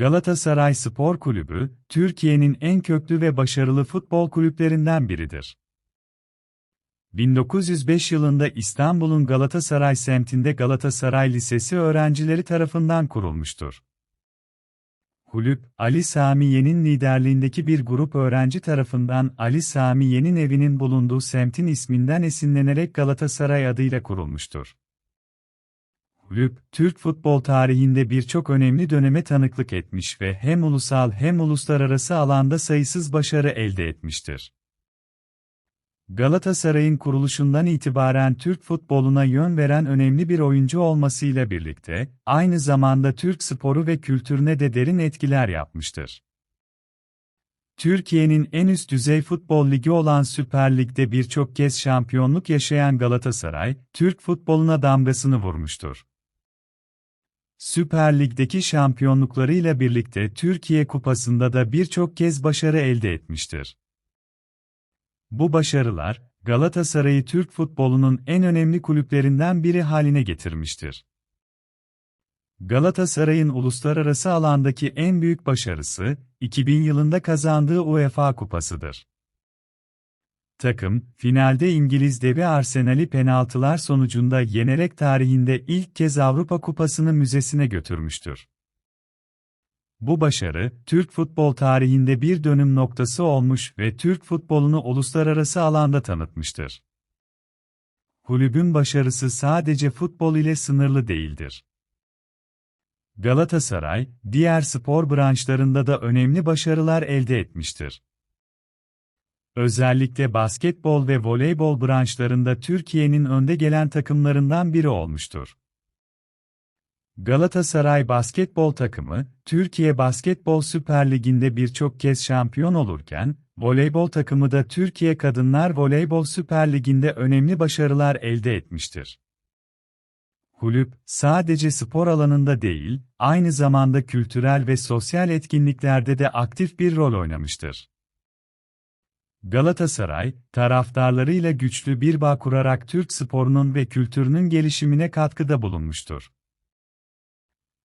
Galatasaray Spor Kulübü, Türkiye'nin en köklü ve başarılı futbol kulüplerinden biridir. 1905 yılında İstanbul'un Galatasaray semtinde Galatasaray Lisesi öğrencileri tarafından kurulmuştur. Kulüp, Ali Sami Yen'in liderliğindeki bir grup öğrenci tarafından Ali Sami Yen'in evinin bulunduğu semtin isminden esinlenerek Galatasaray adıyla kurulmuştur. Kulüp, Türk futbol tarihinde birçok önemli döneme tanıklık etmiş ve hem ulusal hem uluslararası alanda sayısız başarı elde etmiştir. Galatasaray'ın kuruluşundan itibaren Türk futboluna yön veren önemli bir oyuncu olmasıyla birlikte, aynı zamanda Türk sporu ve kültürüne de derin etkiler yapmıştır. Türkiye'nin en üst düzey futbol ligi olan Süper Lig'de birçok kez şampiyonluk yaşayan Galatasaray, Türk futboluna damgasını vurmuştur. Süper Lig'deki şampiyonluklarıyla birlikte Türkiye Kupası'nda da birçok kez başarı elde etmiştir. Bu başarılar, Galatasaray'ı Türk futbolunun en önemli kulüplerinden biri haline getirmiştir. Galatasaray'ın uluslararası alandaki en büyük başarısı, 2000 yılında kazandığı UEFA Kupası'dır. Takım, finalde İngiliz devi Arsenal'i penaltılar sonucunda yenerek tarihinde ilk kez Avrupa Kupası'nı müzesine götürmüştür. Bu başarı, Türk futbol tarihinde bir dönüm noktası olmuş ve Türk futbolunu uluslararası alanda tanıtmıştır. Kulübün başarısı sadece futbol ile sınırlı değildir. Galatasaray, diğer spor branşlarında da önemli başarılar elde etmiştir. Özellikle basketbol ve voleybol branşlarında Türkiye'nin önde gelen takımlarından biri olmuştur. Galatasaray basketbol takımı, Türkiye Basketbol Süper Ligi'nde birçok kez şampiyon olurken, voleybol takımı da Türkiye Kadınlar Voleybol Süper Ligi'nde önemli başarılar elde etmiştir. Kulüp, sadece spor alanında değil, aynı zamanda kültürel ve sosyal etkinliklerde de aktif bir rol oynamıştır. Galatasaray, taraftarlarıyla güçlü bir bağ kurarak Türk sporunun ve kültürünün gelişimine katkıda bulunmuştur.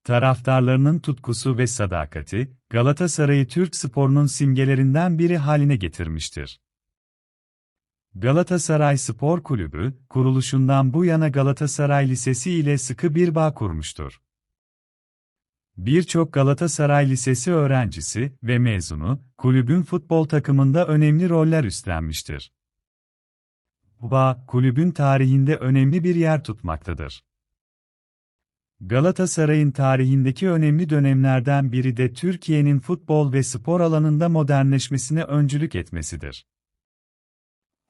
Taraftarlarının tutkusu ve sadakati, Galatasaray'ı Türk sporunun simgelerinden biri haline getirmiştir. Galatasaray Spor Kulübü, kuruluşundan bu yana Galatasaray Lisesi ile sıkı bir bağ kurmuştur. Birçok Galatasaray Lisesi öğrencisi ve mezunu, kulübün futbol takımında önemli roller üstlenmiştir. Bu kulübün tarihinde önemli bir yer tutmaktadır. Galatasaray'ın tarihindeki önemli dönemlerden biri de Türkiye'nin futbol ve spor alanında modernleşmesine öncülük etmesidir.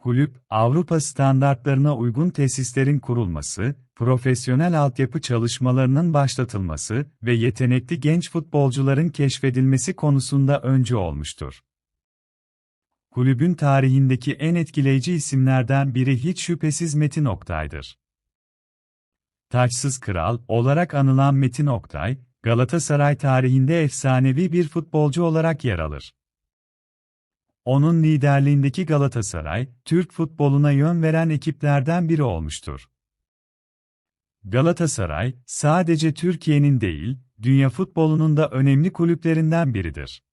Kulüp, Avrupa standartlarına uygun tesislerin kurulması, profesyonel altyapı çalışmalarının başlatılması ve yetenekli genç futbolcuların keşfedilmesi konusunda öncü olmuştur. Kulübün tarihindeki en etkileyici isimlerden biri hiç şüphesiz Metin Oktay'dır. Taçsız Kral olarak anılan Metin Oktay, Galatasaray tarihinde efsanevi bir futbolcu olarak yer alır. Onun liderliğindeki Galatasaray, Türk futboluna yön veren ekiplerden biri olmuştur. Galatasaray, sadece Türkiye'nin değil, dünya futbolunun da önemli kulüplerinden biridir.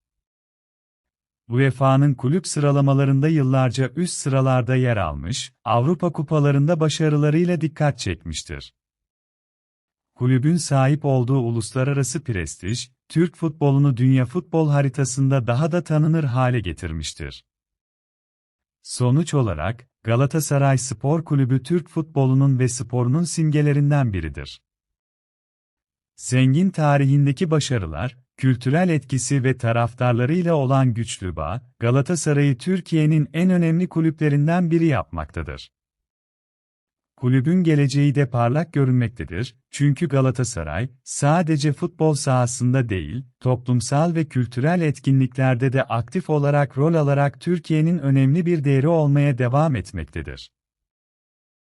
UEFA'nın kulüp sıralamalarında yıllarca üst sıralarda yer almış, Avrupa kupalarında başarılarıyla dikkat çekmiştir. Kulübün sahip olduğu uluslararası prestij, Türk futbolunu dünya futbol haritasında daha da tanınır hale getirmiştir. Sonuç olarak, Galatasaray Spor Kulübü Türk futbolunun ve sporunun simgelerinden biridir. Zengin tarihindeki başarılar, kültürel etkisi ve taraftarlarıyla olan güçlü bağ, Galatasaray'ı Türkiye'nin en önemli kulüplerinden biri yapmaktadır. Kulübün geleceği de parlak görünmektedir, çünkü Galatasaray, sadece futbol sahasında değil, toplumsal ve kültürel etkinliklerde de aktif olarak rol alarak Türkiye'nin önemli bir değeri olmaya devam etmektedir.